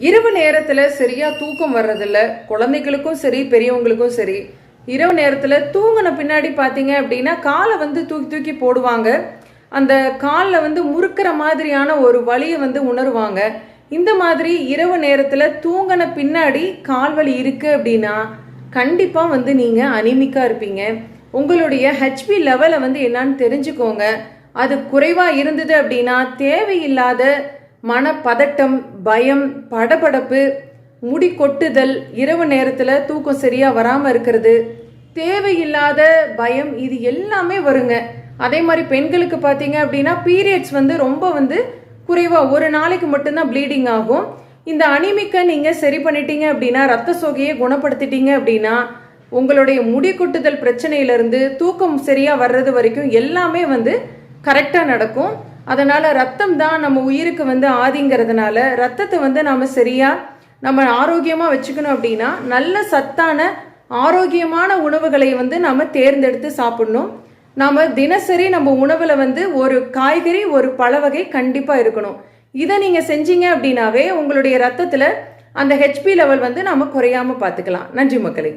இரவு நேரத்தில் சரியாக தூக்கம் வர்றதில்ல குழந்தைகளுக்கும் சரி பெரியவங்களுக்கும் சரி இரவு நேரத்தில் தூங்கின பின்னாடி பார்த்தீங்க அப்படின்னா காலை வந்து தூக்கி தூக்கி போடுவாங்க. அந்த காலில் வந்து முறுக்கிற மாதிரியான ஒரு வழியை வந்து உணருவாங்க. இந்த மாதிரி இரவு நேரத்தில் தூங்கின பின்னாடி கால் வலி இருக்குது அப்படின்னா கண்டிப்பாக வந்து நீங்கள் அனிமிக்காக இருப்பீங்க. உங்களுடைய ஹெச்பி லெவலை வந்து என்னன்னு தெரிஞ்சுக்கோங்க. அது குறைவாக இருந்தது அப்படின்னா தேவையில்லாத மனப்பதட்டம் பயம் படபடப்பு முடி கொட்டுதல் இரவு நேரத்தில் தூக்கம் சரியாக வராமல் இருக்கிறது. தேவையில்லாத பயம் இது எல்லாமே வருங்க. அதே மாதிரி பெண்களுக்கு பார்த்தீங்க அப்படின்னா பீரியட்ஸ் வந்து ரொம்ப வந்து குறைவாக ஒரு நாளைக்கு மட்டும்தான் ப்ளீடிங் ஆகும். இந்த அனிமிக்கை நீங்கள் சரி பண்ணிட்டீங்க அப்படின்னா ரத்த சோகையை குணப்படுத்திட்டீங்க அப்படின்னா உங்களுடைய முடி கொட்டுதல் பிரச்சனையிலிருந்து தூக்கம் சரியாக வர்றது வரைக்கும் எல்லாமே வந்து கரெக்டாக நடக்கும். அதனால் ரத்தம் தான் நம்ம உயிருக்கு வந்து ஆதிங்கிறதுனால ரத்தத்தை வந்து நாம் சரியாக நம்ம ஆரோக்கியமாக வச்சுக்கணும் அப்படின்னா நல்ல சத்தான ஆரோக்கியமான உணவுகளை வந்து நாம் தேர்ந்தெடுத்து சாப்பிடணும். நாம் தினசரி நம்ம உணவில் வந்து ஒரு காய்கறி ஒரு பழ வகை கண்டிப்பாக இருக்கணும். இதை நீங்கள் செஞ்சீங்க அப்படின்னாவே உங்களுடைய ரத்தத்தில் அந்த ஹெச்பி லெவல் வந்து நாம் குறையாமல் பார்த்துக்கலாம் நன்றி மக்களே.